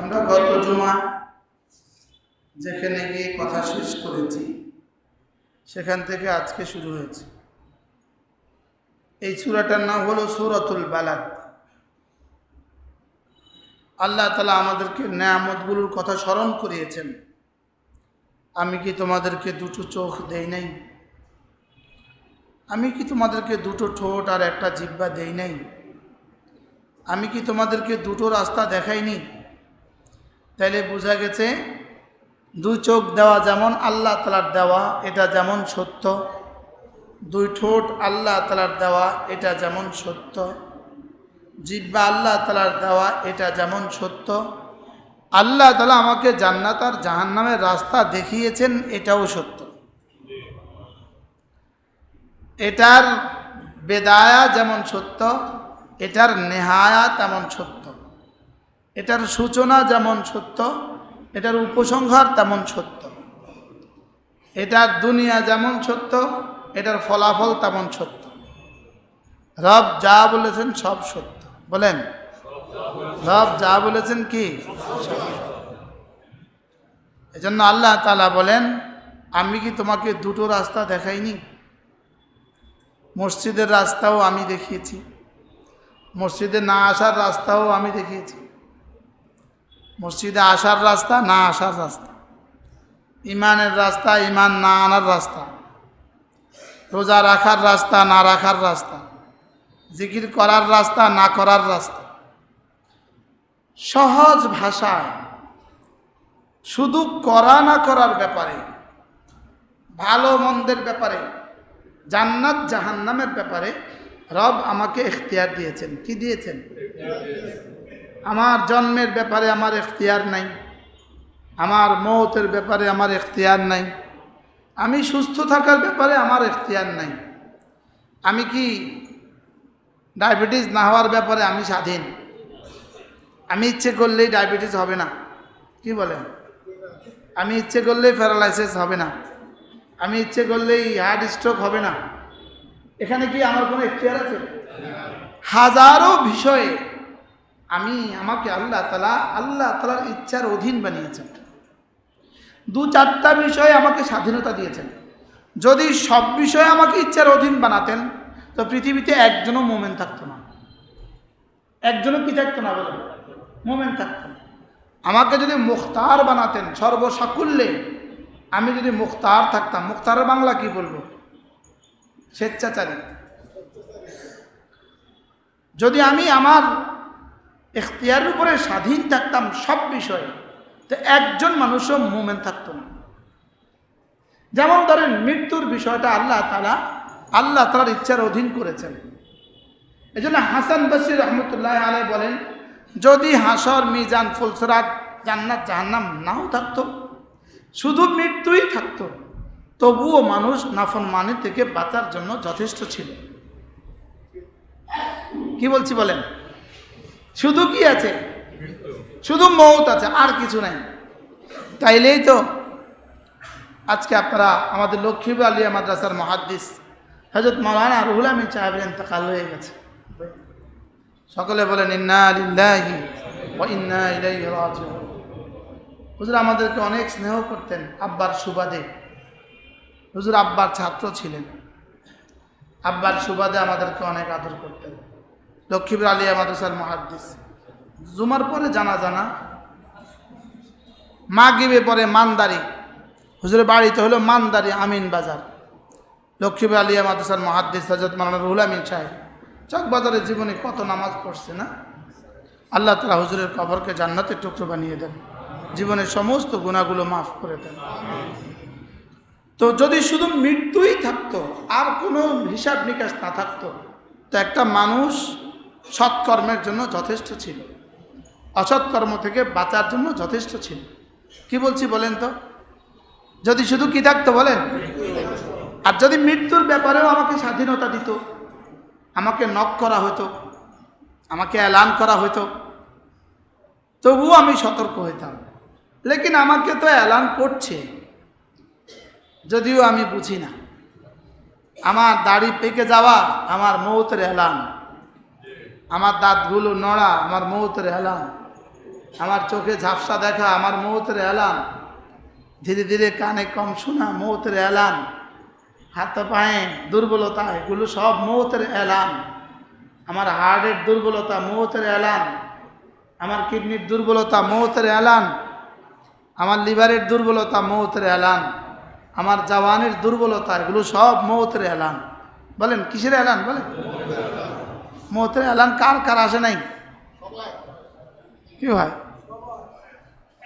আমরা গত জুমা যেখানে গিয়ে কথা শেষ করেছি, সেখান থেকে আজকে শুরু হয়েছে। এই সুরাটার নাম হলো সুরতুল বালাদ। আল্লাহ তালা আমাদেরকে নেয়ামতগুলোর কথা স্মরণ করিয়েছেন। আমি কি তোমাদেরকে দুটো চোখ দেই নাই? আমি কি তোমাদেরকে দুটো ঠোঁট আর একটা জিব্বা দেই নাই? আমি কি তোমাদেরকে দুটো রাস্তা দেখাইনি? তাইলে বোঝা গেছে, দুই চোখ দেওয়া যেমন আল্লাহ তালার দেওয়া, এটা যেমন সত্য। দুই ঠোঁট আল্লাহ তালার দেওয়া, এটা যেমন সত্য। জিব্বা আল্লাহ তালার দেওয়া, এটা যেমন সত্য। আল্লাহ তালা আমাকে জান্নাত আর জাহান্নামের রাস্তা দেখিয়েছেন, এটাও সত্য। এটার বেদায়া যেমন সত্য, এটার নেহায়া তেমন সত্য। এটার সূচনা যেমন সত্য, এটার উপসংহার তেমন সত্য। এটার দুনিয়া যেমন সত্য, এটার ফলাফল তেমন সত্য। রব যা বলেছেন সব সত্য। বলেন, রব যা বলেছেন কি? এজন্য আল্লাহ তালা বলেন, আমি কি তোমাকে দুটো রাস্তা দেখাইনি? মসজিদের রাস্তাও আমি দেখিয়েছি। মসজিদে না আসার রাস্তাও আমি দেখিয়েছি। মসজিদে আসার রাস্তা, না আসার রাস্তা। ইমানের রাস্তা, ইমান না আনার রাস্তা। রোজা রাখার রাস্তা, না রাখার রাস্তা। জিকির করার রাস্তা, না করার রাস্তা। সহজ ভাষায় শুধু করা না করার ব্যাপারে, ভালো মন্দের ব্যাপারে, জান্নাত জাহান্নামের ব্যাপারে রব আমাকে এখতিয়ার দিয়েছেন। কি দিয়েছেন? আমার জন্মের ব্যাপারে আমার এখতিয়ার নাই। আমার মৌতের ব্যাপারে আমার এখতিয়ার নাই। আমি সুস্থ থাকার ব্যাপারে আমার এখতিয়ার নাই। আমি কি ডায়াবেটিস না হওয়ার ব্যাপারে আমি স্বাধীন? আমি ইচ্ছে করলেই ডায়াবেটিস হবে না। কি বলেন? আমি ইচ্ছে করলেই প্যারালাইসিস হবে না। আমি ইচ্ছে করলেই হার্ট স্ট্রোক হবে না। এখানে কি আমার কোনো এখতিয়ার আছে? হাজারো বিষয়ে আমি আমাকে আল্লাহ তালা আল্লাহ তালার ইচ্ছার অধীন বানিয়েছেন। দু চারটা বিষয়ে আমাকে স্বাধীনতা দিয়েছেন। যদি সব বিষয়ে আমাকে ইচ্ছার অধীন বানাতেন, তো পৃথিবীতে একজনও মোমেন থাকতো না। একজনও কি থাকতো না বলে? মোমেন থাকতো না। আমাকে যদি মুখতার বানাতেন সর্বসাকুল্যে, আমি যদি মুখতার থাকতাম মুখতারের বাংলা কি বলব? স্বেচ্ছাচারী। যদি আমি আমার এখতিয়ারের উপরে স্বাধীন থাকতাম সব বিষয়ে। তো একজন মানুষও মোমেন থাকতো না। যেমন ধরেন, মৃত্যুর বিষয়টা আল্লাহ তালা আল্লাহ তালার ইচ্ছার অধীন করেছেন। এই জন্য হাসান বসির রহমতুল্লাহ আলাই বলেন, যদি হাসর, মিজান, ফুলসরাত জান্নাত, জাহান্নাম নাও থাকতো, শুধু মৃত্যুই থাকতো, তবুও মানুষ নাফন মানে থেকে বাঁচার জন্য যথেষ্ট ছিল। কি বলছি বলেন? শুধু কি আছে? শুধু মৌত আছে, আর কিছু নাই। তাইলেই তো আজকে আপনারা আমাদের লক্ষ্মীপুর আলিয়া মাদ্রাসার মহাদ্দিস হজরত মৌলানা রুহুল আমিন সাহেবের ইন্তকাল হয়ে গেছে। সকলে বলেন, ইন্না আলিল্লাহি ও ইন্না ইলাইহি রাজিউন। হুজুর, আমাদেরকে অনেক স্নেহ করতেন আব্বার সুবাদে। হুজুর, আব্বার ছাত্র ছিলেন। আব্বার সুবাদে আমাদেরকে অনেক আদর করতেন। লক্ষ্মীপুর আলিয়া মাদ্রাসার মহাদ্দিস। জুমার পরে জানা জানা মাগিবে পরে মানদারি। হুজুরের বাড়িতে হলো মানদারি আমিন বাজার। লক্ষ্মীপুর আলিয়া মাদ্রাসার মহাদ্দিস হজরত মালানা রুহুল আমিন সাহেব। চকবাজারের জীবনে কত নামাজ পড়ছে না? আল্লাহ তালা হুজুরের কবরকে জান্নাতের টুকরো বানিয়ে দেন। জীবনের সমস্ত গুণাগুলো মাফ করে দেন। তো যদি শুধু মৃত্যুই থাকতো, আর কোনো হিসাব নিকাশ না থাকতো, তো একটা মানুষ সৎকর্মের জন্য যথেষ্ট ছিল। অসৎকর্ম থেকে বাঁচার জন্য যথেষ্ট ছিল। কি বলছি বলেন তো? যদি শুধু কি থাকতো বলেন? আর যদি মৃত্যুর ব্যাপারেও আমাকে স্বাধীনতা দিত, আমাকে নক করা হতো, আমাকে অ্যালান করা হতো, তবুও আমি সতর্ক হইতাম। লেকিন আমাকে তো অ্যালান করছে, যদিও আমি বুঝি না। আমার দাড়ি পেকে যাওয়া, আমার মৌতের এলান আমার দাঁতগুলো নড়া, আমার মৌতের এলান আমার চোখে ঝাপসা দেখা, আমার মৌতের এলান ধীরে ধীরে কানে কম শোনা, মৌতের এলান হাত পায়ে দুর্বলতা, এগুলো সব মৌতের এলান আমার হার্টের দুর্বলতা, মৌতের এলান আমার কিডনির দুর্বলতা, মৌতের এলান আমার লিভারের দুর্বলতা, মৌতের এলান আমার জওয়ানের দুর্বলতা, এগুলো সব মৌতের এলান বলেন, কিসের এলান বলেন। মৌতের এলান কার কার আসে নাই? কি হয়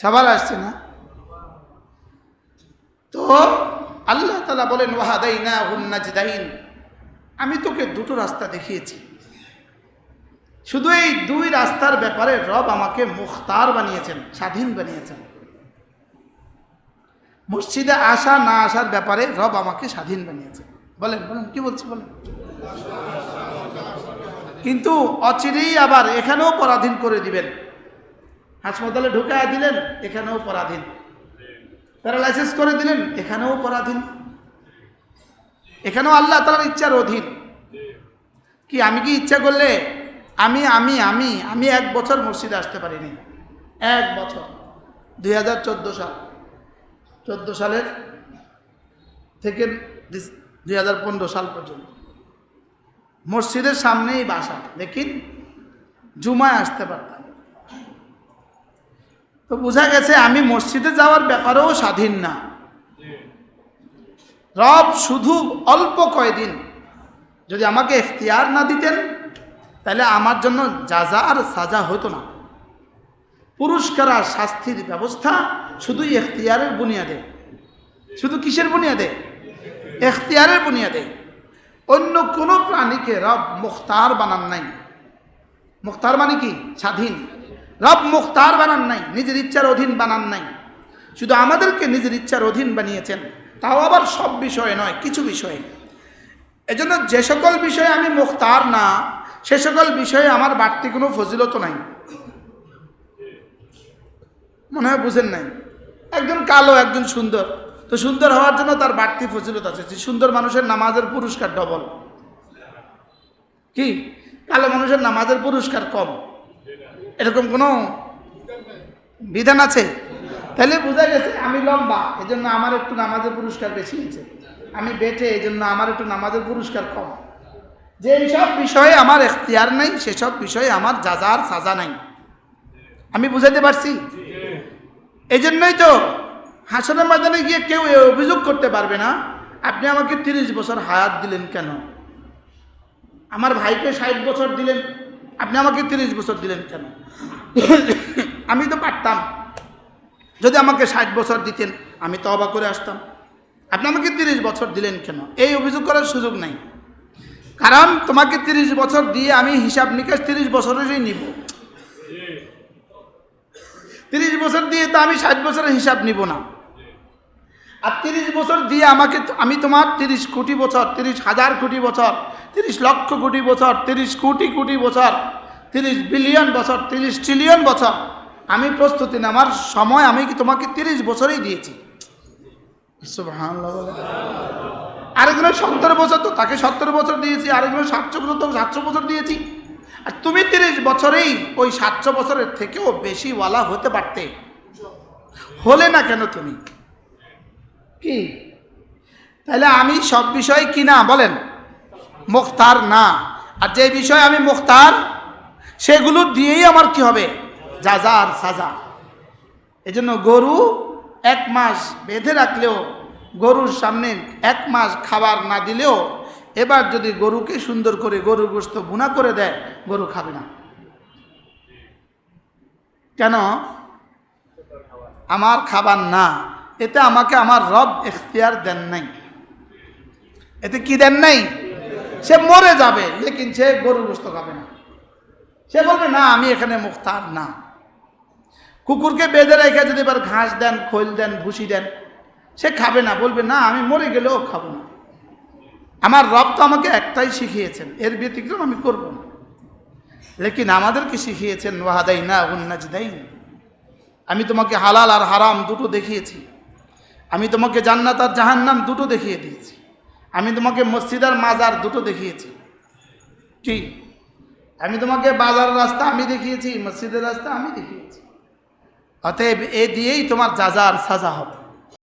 সবার আসছে না? তো আল্লাহ তালা বলেন ওয়াহাদাই না হুন্নাজদাইন আমি তোকে দুটো রাস্তা দেখিয়েছি। শুধু এই দুই রাস্তার ব্যাপারে রব আমাকে মুখতার বানিয়েছেন, স্বাধীন বানিয়েছেন। মসজিদে আসা না আসার ব্যাপারে রব আমাকে স্বাধীন বানিয়েছেন। বলেন বলেন, কি বলছি বলেন? কিন্তু অচিরেই আবার এখানেও পরাধীন করে দিবেন। হাসপাতালে ঢুকায় দিলেন, এখানেও পরাধীন। প্যারালাইসিস করে দিলেন, এখানেও পরাধীন। এখানেও আল্লাহ তালার ইচ্ছার অধীন। কি আমি কি ইচ্ছা করলে আমি আমি আমি আমি এক বছর মসজিদে আসতে পারিনি? এক বছর। দুই হাজার চোদ্দ সাল। চোদ্দ সালের থেকে দুই হাজার পনেরো সাল পর্যন্ত। মসজিদের সামনেই বাসা দেখিন জুমায় আসতে পারতাম। তো বোঝা গেছে আমি মসজিদে যাওয়ার ব্যাপারেও স্বাধীন না। রব শুধু অল্প কয়দিন যদি আমাকে এখতিয়ার না দিতেন, তাহলে আমার জন্য যা যা আর সাজা হতো না। পুরস্কার আর শাস্তির ব্যবস্থা শুধু এখতিয়ারের বুনিয়াদে। শুধু কিসের বুনিয়াদে? এখতিয়ারের বুনিয়াদে। অন্য কোনো প্রাণীকে রব মুখতার বানান নাই। মুখতার মানে কি? স্বাধীন। রব মুখতার বানান নাই, নিজের ইচ্ছার অধীন বানান নাই। শুধু আমাদেরকে নিজের ইচ্ছার অধীন বানিয়েছেন, তাও আবার সব বিষয়ে নয়, কিছু বিষয়ে। এজন্য যে সকল বিষয়ে আমি মুখতার না, সে সকল বিষয়ে আমার বাড়তি কোনো ফজিলত নাই। মনে হয় বুঝেন নাই? একজন কালো, একজন সুন্দর। তো সুন্দর হওয়ার জন্য তার বাড়তি ফজিলত আছে। যে সুন্দর মানুষের নামাজের পুরস্কার ডবল কি? কালো মানুষের নামাজের পুরস্কার কম। এরকম কোনো বিধান আছে? তাহলে বোঝা গেছে আমি লম্বা এই জন্য আমার একটু নামাজের পুরস্কার বেশি হয়েছে। আমি বেটে এই জন্য আমার একটু নামাজের পুরস্কার কম। যে সব বিষয়ে আমার এখতিয়ার নেই সেসব বিষয়ে আমার যাজার সাজা নাই। আমি বুঝাইতে পারছি? এই জন্যই তো হাসনের ময়দানে গিয়ে কেউ অভিযোগ করতে পারবে না। আপনি আমাকে তিরিশ বছর হায়াত দিলেন কেন? আমার ভাইকে ষাট বছর দিলেন। আপনি আমাকে তিরিশ বছর দিলেন কেন? আমি তো পারতাম। যদি আমাকে ষাট বছর দিতেন, আমি তো অবাক করে আসতাম। আপনি আমাকে তিরিশ বছর দিলেন কেন? এই অভিযোগ করার সুযোগ নাই। কারণ তোমাকে তিরিশ বছর দিয়ে আমি হিসাব নিকাশ তিরিশ বছরেরই নিব। তিরিশ বছর দিয়ে তো আমি ষাট বছরের হিসাব নিব না। আর তিরিশ বছর দিয়ে আমাকে আমি তোমার তিরিশ কোটি বছর, তিরিশ হাজার কোটি বছর, তিরিশ লক্ষ কোটি বছর, তিরিশ কোটি কোটি বছর, তিরিশ বিলিয়ন বছর, তিরিশ ট্রিলিয়ন বছর, আমি প্রস্তুতি নেওয়ার সময় আমি কি তোমাকে তিরিশ বছরেই দিয়েছি। আরেকজনের সত্তর বছর তো তাকে সত্তর বছর দিয়েছি, আরেকজনের সাতশো বছর তো সাতশো বছর দিয়েছি। আর তুমি তিরিশ বছরেই ওই সাতশো বছরের থেকেও বেশি ওয়ালা হতে পারতে। হলে না কেন তুমি? কি? তাহলে আমি সব বিষয় কি না? বলেন। মুখতার না। আর যে বিষয়ে আমি মুখতার, সেগুলো দিয়েই আমার কি হবে? যাজা আর সাজা। এজন্য গরু এক মাস বেঁধে রাখলেও, গরুর সামনে এক মাস খাবার না দিলেও, এবার যদি গরুকে সুন্দর করে গরু গোস্ত বুনা করে দেয়, গরু খাবে না। কেন? আমার খাবার না। এতে আমাকে আমার রব এখতিয়ার দেন নাই। এতে কি দেন নাই? সে মরে যাবে, লেকিন সে গরু গোস্ত খাবে না। সে বলবে, না, আমি এখানে মুখতার না। কুকুরকে বেঁধে রেখে যদি এবার ঘাস দেন, খোল দেন, ভুসি দেন, সে খাবে না। বলবে, না, আমি মরে গেলেও খাব না। আমার রব তো আমাকে একটাই শিখিয়েছেন, এর ব্যতিক্রম আমি করব না। লেকিন আমাদেরকে শিখিয়েছেন? ওয়াহাদাই না উন্নাজদাইন আমি তোমাকে হালাল আর হারাম দুটো দেখিয়েছি। আমি তোমাকে জান্নাত আর জাহান্নাম দুটো দেখিয়ে দিয়েছি। আমি তোমাকে মসজিদ আর মাজার দুটো দেখিয়েছি। কি? আমি তোমাকে বাজার রাস্তা আমি দেখিয়েছি, মসজিদের রাস্তা আমি দেখিয়েছি। অতএব এ দিয়েই তোমার যাজার সাজা হবে।